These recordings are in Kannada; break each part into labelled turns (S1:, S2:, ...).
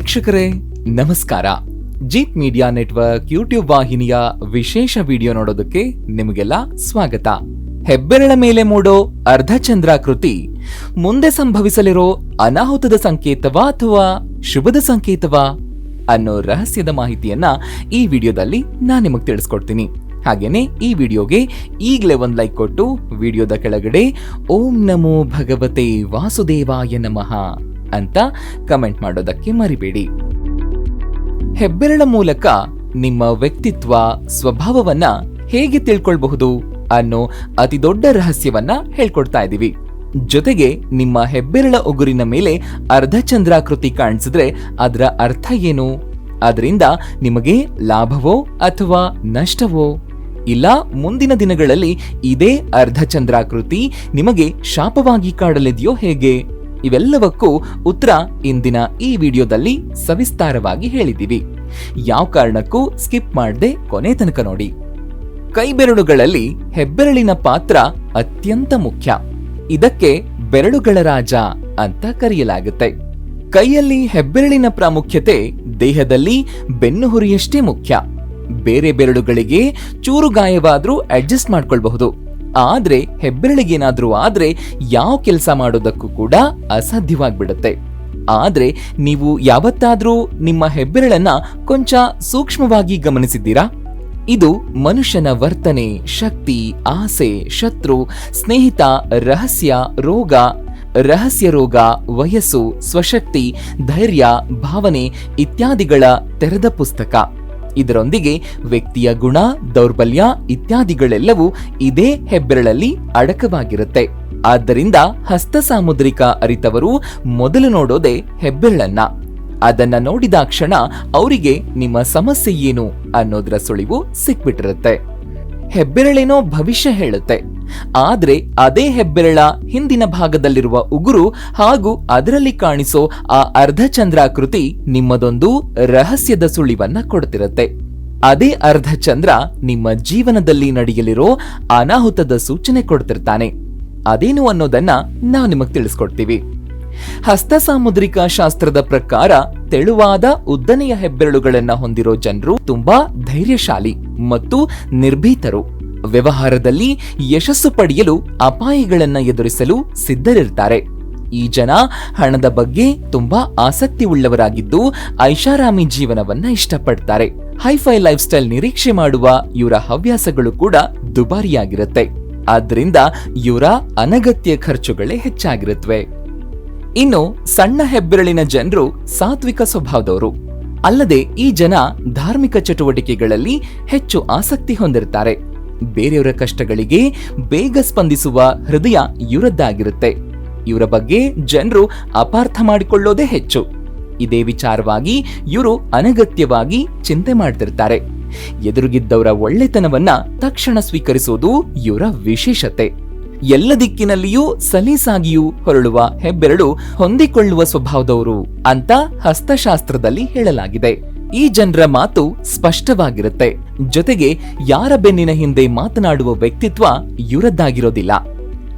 S1: ವೀಕ್ಷಕರೇ, ನಮಸ್ಕಾರ. ಜೀಪ್ ಮೀಡಿಯಾ ನೆಟ್ವರ್ಕ್ ಯೂಟ್ಯೂಬ್ ವಾಹಿನಿಯ ವಿಶೇಷ ವಿಡಿಯೋ ನೋಡೋದಕ್ಕೆ ನಿಮಗೆಲ್ಲ ಸ್ವಾಗತ. ಹೆಬ್ಬೆರಳ ಮೇಲೆ ಮೂಡೋ ಅರ್ಧಚಂದ್ರಾಕೃತಿ ಮುಂದೆ ಸಂಭವಿಸಲಿರೋ ಅನಾಹುತದ ಸಂಕೇತವಾ ಅಥವಾ ಶುಭದ ಸಂಕೇತವಾ ಅನ್ನೋ ರಹಸ್ಯದ ಮಾಹಿತಿಯನ್ನ ಈ ವಿಡಿಯೋದಲ್ಲಿ ನಾನು ನಿಮಗೆ ತಿಳಿಸ್ಕೊಡ್ತೀನಿ. ಹಾಗೇನೆ ಈ ವಿಡಿಯೋಗೆ ಈಗಲೇ ಒಂದು ಲೈಕ್ ಕೊಟ್ಟು ವಿಡಿಯೋದ ಕೆಳಗಡೆ ಓಂ ನಮೋ ಭಗವತೆ ವಾಸುದೇವಾಯ ನಮಃ. ಅಂತ ಕಮೆಂಟ್ ಮಾಡೋದಕ್ಕೆ ಮರಿಬೇಡಿ. ಹೆಬ್ಬೆರಳ ಮೂಲಕ ನಿಮ್ಮ ವ್ಯಕ್ತಿತ್ವ, ಸ್ವಭಾವವನ್ನ ಹೇಗೆ ತಿಳ್ಕೊಳ್ಬಹುದು ಅನ್ನೋ ಅತಿ ದೊಡ್ಡ ರಹಸ್ಯವನ್ನ ಹೇಳ್ಕೊಡ್ತಾ ಇದ್ದೀವಿ ಜೊತೆಗೆ ನಿಮ್ಮ ಹೆಬ್ಬೆರಳ ಉಗುರಿನ ಮೇಲೆ ಅರ್ಧಚಂದ್ರಾಕೃತಿ ಕಾಣಿಸಿದ್ರೆ ಅದರ ಅರ್ಥ ಏನು? ಅದರಿಂದ ನಿಮಗೆ ಲಾಭವೋ ಅಥವಾ ನಷ್ಟವೋ? ಇಲ್ಲ, ಮುಂದಿನ ದಿನಗಳಲ್ಲಿ ಇದೇ ಅರ್ಧಚಂದ್ರಾಕೃತಿ ನಿಮಗೆ ಶಾಪವಾಗಿ ಕಾಡಲಿದೆಯೋ ಹೇಗೆ? ಇವೆಲ್ಲವಕ್ಕೂ ಉತ್ತರ ಇಂದಿನ ಈ ವಿಡಿಯೋದಲ್ಲಿ ಸವಿಸ್ತಾರವಾಗಿ ಹೇಳಿದ್ದೀವಿ. ಯಾವ ಕಾರಣಕ್ಕೂ ಸ್ಕಿಪ್ ಮಾಡದೆ ಕೊನೆ ತನಕ ನೋಡಿ. ಕೈಬೆರಳುಗಳಲ್ಲಿ ಹೆಬ್ಬೆರಳಿನ ಪಾತ್ರ ಅತ್ಯಂತ ಮುಖ್ಯ. ಇದಕ್ಕೆ ಬೆರಳುಗಳ ರಾಜ ಅಂತ ಕರೆಯಲಾಗುತ್ತೆ. ಕೈಯಲ್ಲಿ ಹೆಬ್ಬೆರಳಿನ ಪ್ರಾಮುಖ್ಯತೆ ದೇಹದಲ್ಲಿ ಬೆನ್ನುಹುರಿಯಷ್ಟೇ ಮುಖ್ಯ. ಬೇರೆ ಬೆರಳುಗಳಿಗೆ ಚೂರು ಗಾಯವಾದರೂ ಅಡ್ಜಸ್ಟ್ ಮಾಡ್ಕೊಳ್ಬಹುದು. ಆದ್ರೆ, ಹೆಬ್ಬೆರಳಿಗೇನಾದ್ರೂ ಆದ್ರೆ ಯಾವ ಕೆಲಸ ಮಾಡೋದಕ್ಕೂ ಕೂಡ ಅಸಾಧ್ಯವಾಗ್ಬಿಡುತ್ತೆ. ಆದ್ರೆ, ನೀವು ಯಾವತ್ತಾದ್ರೂ ನಿಮ್ಮ ಹೆಬ್ಬೆರಳನ್ನ ಕೊಂಚ ಸೂಕ್ಷ್ಮವಾಗಿ ಗಮನಿಸಿದ್ದೀರಾ? ಇದು ಮನುಷ್ಯನ ವರ್ತನೆ, ಶಕ್ತಿ, ಆಸೆ, ಶತ್ರು, ಸ್ನೇಹಿತ, ರಹಸ್ಯ, ರೋಗ ರಹಸ್ಯ ರೋಗ, ವಯಸ್ಸು, ಸ್ವಶಕ್ತಿ, ಧೈರ್ಯ, ಭಾವನೆ ಇತ್ಯಾದಿಗಳ ತೆರೆದ ಪುಸ್ತಕ. ಇದರೊಂದಿಗೆ ವ್ಯಕ್ತಿಯ ಗುಣ, ದೌರ್ಬಲ್ಯ ಇತ್ಯಾದಿಗಳೆಲ್ಲವೂ ಇದೇ ಹೆಬ್ಬೆರಳಲ್ಲಿ ಅಡಕವಾಗಿರುತ್ತೆ. ಆದ್ದರಿಂದ ಹಸ್ತ ಸಾಮುದ್ರಿಕ ಅರಿತವರು ಮೊದಲು ನೋಡೋದೇ ಹೆಬ್ಬೆರಳನ್ನ. ಅದನ್ನ ನೋಡಿದ ಕ್ಷಣ ಅವರಿಗೆ ನಿಮ್ಮ ಸಮಸ್ಯೆ ಏನು ಅನ್ನೋದ್ರ ಸುಳಿವು ಸಿಕ್ಬಿಟ್ಟಿರುತ್ತೆ. ಹೆಬ್ಬೆರಳೇನೋ ಭವಿಷ್ಯ ಹೇಳುತ್ತೆ. ಆದ್ರೆ ಅದೇ ಹೆಬ್ಬೆರಳ ಹಿಂದಿನ ಭಾಗದಲ್ಲಿರುವ ಉಗುರು ಹಾಗೂ ಅದರಲ್ಲಿ ಕಾಣಿಸೋ ಆ ಅರ್ಧಚಂದ್ರಾಕೃತಿ ನಿಮ್ಮದೊಂದು ರಹಸ್ಯದ ಸುಳಿವನ್ನ ಕೊಡ್ತಿರತ್ತೆ. ಅದೇ ಅರ್ಧಚಂದ್ರ ನಿಮ್ಮ ಜೀವನದಲ್ಲಿ ನಡೆಯಲಿರೋ ಅನಾಹುತದ ಸೂಚನೆ ಕೊಡ್ತಿರ್ತಾನೆ. ಅದೇನು ಅನ್ನೋದನ್ನ ನಾವು ನಿಮಗೆ ತಿಳಿಸ್ಕೊಡ್ತೀವಿ. ಹಸ್ತ ಸಾಮುದ್ರಿಕ ಶಾಸ್ತ್ರದ ಪ್ರಕಾರ ತೆಳುವಾದ ಉದ್ದನೆಯ ಹೆಬ್ಬೆರಳುಗಳನ್ನ ಹೊಂದಿರೋ ಜನರು ತುಂಬಾ ಧೈರ್ಯಶಾಲಿ ಮತ್ತು ನಿರ್ಭೀತರು. ವ್ಯವಹಾರದಲ್ಲಿ ಯಶಸ್ಸು ಪಡೆಯಲು ಅಪಾಯಗಳನ್ನು ಎದುರಿಸಲು ಸಿದ್ಧರಿರ್ತಾರೆ. ಈ ಜನ ಹಣದ ಬಗ್ಗೆ ತುಂಬಾ ಆಸಕ್ತಿ ಉಳ್ಳವರಾಗಿದ್ದು ಐಷಾರಾಮಿ ಜೀವನವನ್ನ ಇಷ್ಟಪಡ್ತಾರೆ. ಹೈಫೈ ಲೈಫ್ ಸ್ಟೈಲ್ ನಿರೀಕ್ಷೆ ಮಾಡುವ ಇವರ ಹವ್ಯಾಸಗಳು ಕೂಡ ದುಬಾರಿಯಾಗಿರುತ್ತೆ. ಆದ್ದರಿಂದ ಇವರ ಅನಗತ್ಯ ಖರ್ಚುಗಳೇ ಹೆಚ್ಚಾಗಿರುತ್ತವೆ ಇನ್ನು ಸಣ್ಣ ಹೆಬ್ಬೆರಳಿನ ಜನರು ಸಾತ್ವಿಕ ಸ್ವಭಾವದವರು. ಅಲ್ಲದೆ ಈ ಜನ ಧಾರ್ಮಿಕ ಚಟುವಟಿಕೆಗಳಲ್ಲಿ ಹೆಚ್ಚು ಆಸಕ್ತಿ ಹೊಂದಿರ್ತಾರೆ. ಬೇರೆಯವರ ಕಷ್ಟಗಳಿಗೆ ಬೇಗ ಸ್ಪಂದಿಸುವ ಹೃದಯ ಇವರದ್ದಾಗಿರುತ್ತೆ. ಇವರ ಬಗ್ಗೆ ಜನರು ಅಪಾರ್ಥ ಮಾಡಿಕೊಳ್ಳೋದೇ ಹೆಚ್ಚು. ಇದೇ ವಿಚಾರವಾಗಿ ಇವರು ಅನಗತ್ಯವಾಗಿ ಚಿಂತೆ ಮಾಡ್ತಿರ್ತಾರೆ. ಎದುರುಗಿದ್ದವರ ಒಳ್ಳೆತನವನ್ನ ತಕ್ಷಣ ಸ್ವೀಕರಿಸೋದು ಇವರ ವಿಶೇಷತೆ. ಎಲ್ಲ ದಿಕ್ಕಿನಲ್ಲಿಯೂ ಸಲೀಸಾಗಿಯೂ ಹೊರಳುವ ಹೆಬ್ಬೆರಳು ಹೊಂದಿಕೊಳ್ಳುವ ಸ್ವಭಾವದವರು ಅಂತ ಹಸ್ತಶಾಸ್ತ್ರದಲ್ಲಿ ಹೇಳಲಾಗಿದೆ. ಈ ಜನರ ಮಾತು ಸ್ಪಷ್ಟವಾಗಿರುತ್ತೆ. ಜೊತೆಗೆ ಯಾರ ಬೆನ್ನಿನ ಹಿಂದೆ ಮಾತನಾಡುವ ವ್ಯಕ್ತಿತ್ವ ಇವರದ್ದಾಗಿರೋದಿಲ್ಲ.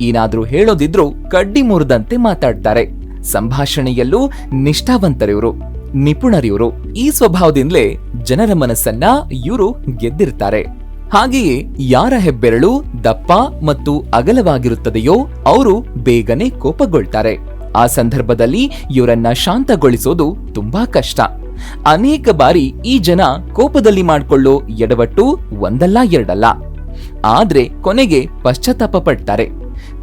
S1: ಏನಾದ್ರೂ ಹೇಳೋದಿದ್ರೂ ಕಡ್ಡಿ ಮುರಿದಂತೆ ಮಾತಾಡ್ತಾರೆ. ಸಂಭಾಷಣೆಯಲ್ಲೂ ನಿಷ್ಠಾವಂತರಿವರು, ನಿಪುಣರಿವರು. ಈ ಸ್ವಭಾವದಿಂದಲೇ ಜನರ ಮನಸ್ಸನ್ನ ಇವರು ಗೆದ್ದಿರ್ತಾರೆ. ಹಾಗೆಯೇ ಯಾರ ಹೆಬ್ಬೆರಳು ದಪ್ಪ ಮತ್ತು ಅಗಲವಾಗಿರುತ್ತದೆಯೋ ಅವರು ಬೇಗನೆ ಕೋಪಗೊಳ್ತಾರೆ. ಆ ಸಂದರ್ಭದಲ್ಲಿ ಇವರನ್ನ ಶಾಂತಗೊಳಿಸೋದು ತುಂಬಾ ಕಷ್ಟ. ಅನೇಕ ಬಾರಿ ಈ ಜನ ಕೋಪದಲ್ಲಿ ಮಾಡಿಕೊಳ್ಳೋ ಎಡವಟ್ಟು ಒಂದಲ್ಲ ಎರಡಲ್ಲ. ಆದ್ರೆ ಕೊನೆಗೆ ಪಶ್ಚಾತ್ತಾಪ ಪಡ್ತಾರೆ.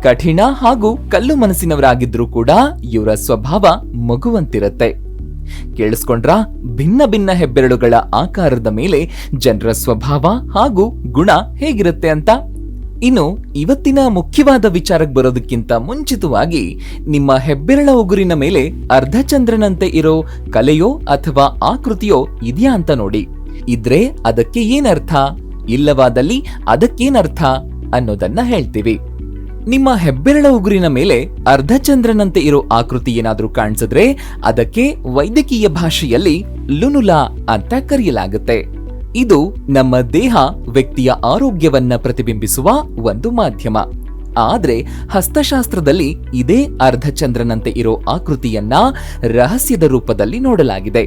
S1: ಕಠಿಣ ಹಾಗೂ ಕಲ್ಲು ಮನಸ್ಸಿನವರಾಗಿದ್ರೂ ಕೂಡ ಇವರ ಸ್ವಭಾವ ಮಗುವಂತಿರತ್ತೆ. ಕೇಳಿಸ್ಕೊಂಡ್ರ? ಭಿನ್ನ ಭಿನ್ನ ಹೆಬ್ಬೆರಳುಗಳ ಆಕಾರದ ಮೇಲೆ ಜನರ ಸ್ವಭಾವ ಹಾಗೂ ಗುಣ ಹೇಗಿರುತ್ತೆ ಅಂತ ಇನ್ನು ಇವತ್ತಿನ ಮುಖ್ಯವಾದ ವಿಚಾರಕ್ಕೆ ಬರೋದಕ್ಕಿಂತ ಮುಂಚಿತವಾಗಿ ನಿಮ್ಮ ಹೆಬ್ಬೆರಳ ಉಗುರಿನ ಮೇಲೆ ಅರ್ಧಚಂದ್ರನಂತೆ ಇರೋ ಕಲೆಯೋ ಅಥವಾ ಆಕೃತಿಯೋ ಇದೆಯಾ ಅಂತ ನೋಡಿ. ಇದ್ರೆ ಅದಕ್ಕೆ ಏನರ್ಥ? ಇಲ್ಲವಾದಲ್ಲಿ ಅದಕ್ಕೇನರ್ಥ ಅನ್ನೋದನ್ನ ಹೇಳ್ತೀವಿ. ನಿಮ್ಮ ಹೆಬ್ಬೆರಳ ಉಗುರಿನ ಮೇಲೆ ಅರ್ಧಚಂದ್ರನಂತೆ ಇರೋ ಆಕೃತಿ ಏನಾದರೂ ಕಾಣಿಸಿದ್ರೆ ಅದಕ್ಕೆ ವೈದ್ಯಕೀಯ ಭಾಷೆಯಲ್ಲಿ ಲುನುಲಾ ಅಂತ ಕರೆಯಲಾಗುತ್ತೆ. ಇದು ನಮ್ಮ ದೇಹ ವ್ಯಕ್ತಿಯ ಆರೋಗ್ಯವನ್ನ ಪ್ರತಿಬಿಂಬಿಸುವ ಒಂದು ಮಾಧ್ಯಮ. ಆದರೆ ಹಸ್ತಶಾಸ್ತ್ರದಲ್ಲಿ ಇದೇ ಅರ್ಧಚಂದ್ರನಂತೆ ಇರೋ ಆಕೃತಿಯನ್ನ ರಹಸ್ಯದ ರೂಪದಲ್ಲಿ ನೋಡಲಾಗಿದೆ.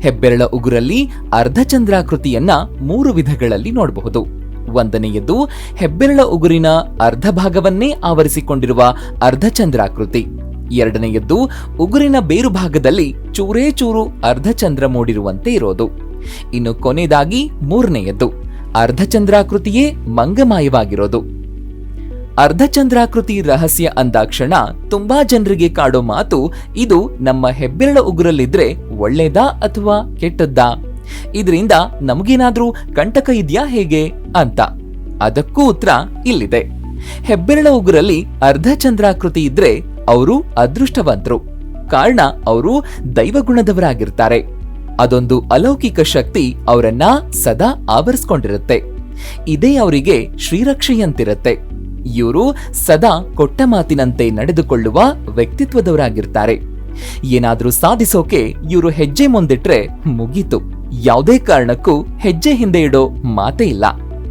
S1: ಹೆಬ್ಬೆರಳ ಉಗುರಲ್ಲಿ ಅರ್ಧಚಂದ್ರಾಕೃತಿಯನ್ನ ಮೂರು ವಿಧಗಳಲ್ಲಿ ನೋಡಬಹುದು. ಒಂದನೆಯದು ಹೆಬ್ಬೆರಳ ಉಗುರಿನ ಅರ್ಧ ಭಾಗವನ್ನೇ ಆವರಿಸಿಕೊಂಡಿರುವ ಅರ್ಧಚಂದ್ರಾಕೃತಿ. ಎರಡನೆಯದ್ದು ಉಗುರಿನ ಬೇರು ಭಾಗದಲ್ಲಿ ಚೂರೇ ಚೂರು ಅರ್ಧಚಂದ್ರ ಮೂಡಿರುವಂತೆ ಇರೋದು. ಇನ್ನು ಕೊನೆಯದಾಗಿ ಮೂರನೆಯದ್ದು, ಅರ್ಧಚಂದ್ರಾಕೃತಿಯೇ ಮಂಗಮಾಯವಾಗಿರೋದು. ಅರ್ಧಚಂದ್ರಾಕೃತಿ ರಹಸ್ಯ ಅಂದಾಕ್ಷಣ ತುಂಬಾ ಜನರಿಗೆ ಕಾಡೋ ಮಾತು, ಇದು ನಮ್ಮ ಹೆಬ್ಬೆರಳ ಉಗುರಲ್ಲಿದ್ರೆ ಒಳ್ಳೇದಾ ಅಥವಾ ಕೆಟ್ಟದ್ದಾ? ಇದರಿಂದ ನಮಗೇನಾದ್ರೂ ಕಂಟಕ ಇದೆಯಾ ಹೇಗೆ ಅಂತ. ಅದಕ್ಕೂ ಉತ್ತರ ಇಲ್ಲಿದೆ. ಹೆಬ್ಬೆರಳ ಉಗುರಲ್ಲಿ ಅರ್ಧಚಂದ್ರಾಕೃತಿ ಇದ್ರೆ ಅವರು ಅದೃಷ್ಟವಂತರು. ಕಾರಣ, ಅವರು ದೈವಗುಣದವರಾಗಿರ್ತಾರೆ. ಅದೊಂದು ಅಲೌಕಿಕ ಶಕ್ತಿ ಅವರನ್ನ ಸದಾ ಆವರಿಸ್ಕೊಂಡಿರುತ್ತೆ. ಇದೇ ಅವರಿಗೆ ಶ್ರೀರಕ್ಷೆಯಂತಿರುತ್ತೆ. ಇವರು ಸದಾ ಕೊಟ್ಟ ಮಾತಿನಂತೆ ನಡೆದುಕೊಳ್ಳುವ ವ್ಯಕ್ತಿತ್ವದವರಾಗಿರ್ತಾರೆ. ಏನಾದ್ರೂ ಸಾಧಿಸೋಕೆ ಇವರು ಹೆಜ್ಜೆ ಮುಂದಿಟ್ರೆ ಮುಗೀತು. ಯಾವುದೇ ಕಾರಣಕ್ಕೂ ಹೆಜ್ಜೆ ಹಿಂದೆ ಇಡೋ ಮಾತೇ ಇಲ್ಲ.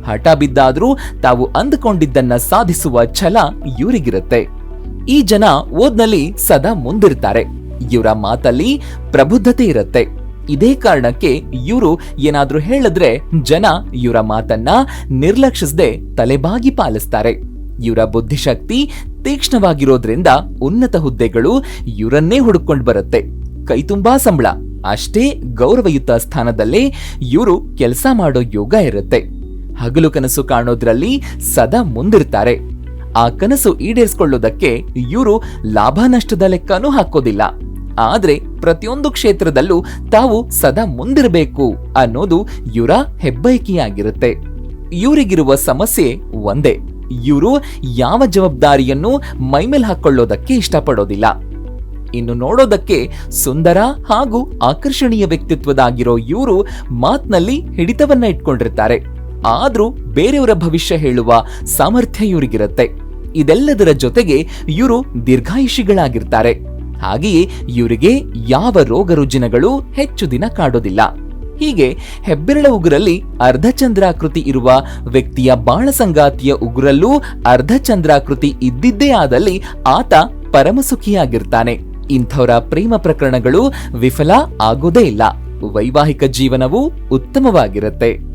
S1: ಹಠ ಬಿದ್ದಾದ್ರೂ ತಾವು ಅಂದುಕೊಂಡಿದ್ದನ್ನ ಸಾಧಿಸುವ ಛಲ ಇವರಿಗಿರುತ್ತೆ. ಈ ಜನ ಓದ್ನಲ್ಲಿ ಸದಾ ಮುಂದಿರ್ತಾರೆ. ಇವರ ಮಾತಲ್ಲಿ ಪ್ರಬುದ್ಧತೆ ಇರುತ್ತೆ. ಇದೇ ಕಾರಣಕ್ಕೆ ಇವರು ಏನಾದ್ರೂ ಹೇಳಿದ್ರೆ ಜನ ಇವರ ಮಾತನ್ನ ನಿರ್ಲಕ್ಷಿಸದೆ ತಲೆಬಾಗಿ ಪಾಲಿಸ್ತಾರೆ. ಇವರ ಬುದ್ಧಿಶಕ್ತಿ ತೀಕ್ಷ್ಣವಾಗಿರೋದ್ರಿಂದ ಉನ್ನತ ಹುದ್ದೆಗಳು ಇವರನ್ನೇ ಹುಡುಕೊಂಡು ಬರುತ್ತೆ. ಕೈತುಂಬಾ ಸಂಬಳ, ಅಷ್ಟೇ ಗೌರವಯುತ ಸ್ಥಾನದಲ್ಲೇ ಇವರು ಕೆಲಸ ಮಾಡೋ ಯೋಗ ಇರುತ್ತೆ. ಹಗಲು ಕನಸು ಕಾಣೋದ್ರಲ್ಲಿ ಸದಾ ಮುಂದಿರ್ತಾರೆ. ಆ ಕನಸು ಈಡೇರಿಸ್ಕೊಳ್ಳೋದಕ್ಕೆ ಇವರು ಲಾಭ ನಷ್ಟದ ಲೆಕ್ಕನೂ ಹಾಕೋದಿಲ್ಲ. ಆದ್ರೆ ಪ್ರತಿಯೊಂದು ಕ್ಷೇತ್ರದಲ್ಲೂ ತಾವು ಸದಾ ಮುಂದಿರಬೇಕು ಅನ್ನೋದು ಇವರ ಹೆಬ್ಬಯಕೆಯಾಗಿರುತ್ತೆ ಇವರಿಗಿರುವ ಸಮಸ್ಯೆ ಒಂದೇ. ಇವರು ಯಾವ ಜವಾಬ್ದಾರಿಯನ್ನು ಮೈಮೇಲೆ ಹಾಕೊಳ್ಳೋದಕ್ಕೆ ಇಷ್ಟಪಡೋದಿಲ್ಲ. ಇನ್ನು ನೋಡೋದಕ್ಕೆ ಸುಂದರ ಹಾಗೂ ಆಕರ್ಷಣೀಯ ವ್ಯಕ್ತಿತ್ವದಾಗಿರೋ ಇವರು ಮಾತ್ನಲ್ಲಿ ಹಿಡಿತವನ್ನ ಇಟ್ಕೊಂಡಿರ್ತಾರೆ. ಆದ್ರೂ ಬೇರೆಯವರ ಭವಿಷ್ಯ ಹೇಳುವ ಸಾಮರ್ಥ್ಯ ಇವರಿಗಿರುತ್ತೆ. ಇದೆಲ್ಲದರ ಜೊತೆಗೆ ಇವರು ದೀರ್ಘಾಯುಷಿಗಳಾಗಿರ್ತಾರೆ. ಹಾಗೆಯೇ ಇವರಿಗೆ ಯಾವ ರೋಗ ರುಜಿನಗಳು ಹೆಚ್ಚು ದಿನ ಕಾಡೋದಿಲ್ಲ. ಹೀಗೆ ಹೆಬ್ಬೆರಳ ಉಗುರಲ್ಲಿ ಅರ್ಧಚಂದ್ರಾಕೃತಿ ಇರುವ ವ್ಯಕ್ತಿಯ ಬಾಳ ಸಂಗಾತಿಯ ಉಗುರಲ್ಲೂ ಅರ್ಧಚಂದ್ರಾಕೃತಿ ಇದ್ದಿದ್ದೇ ಆದಲ್ಲಿ ಆತ ಪರಮಸುಖಿಯಾಗಿರ್ತಾನೆ. ಇಂಥವರ ಪ್ರೇಮ ಪ್ರಕರಣಗಳು ವಿಫಲ ಆಗೋದೇ ಇಲ್ಲ. ವೈವಾಹಿಕ ಜೀವನವೂ ಉತ್ತಮವಾಗಿರುತ್ತೆ.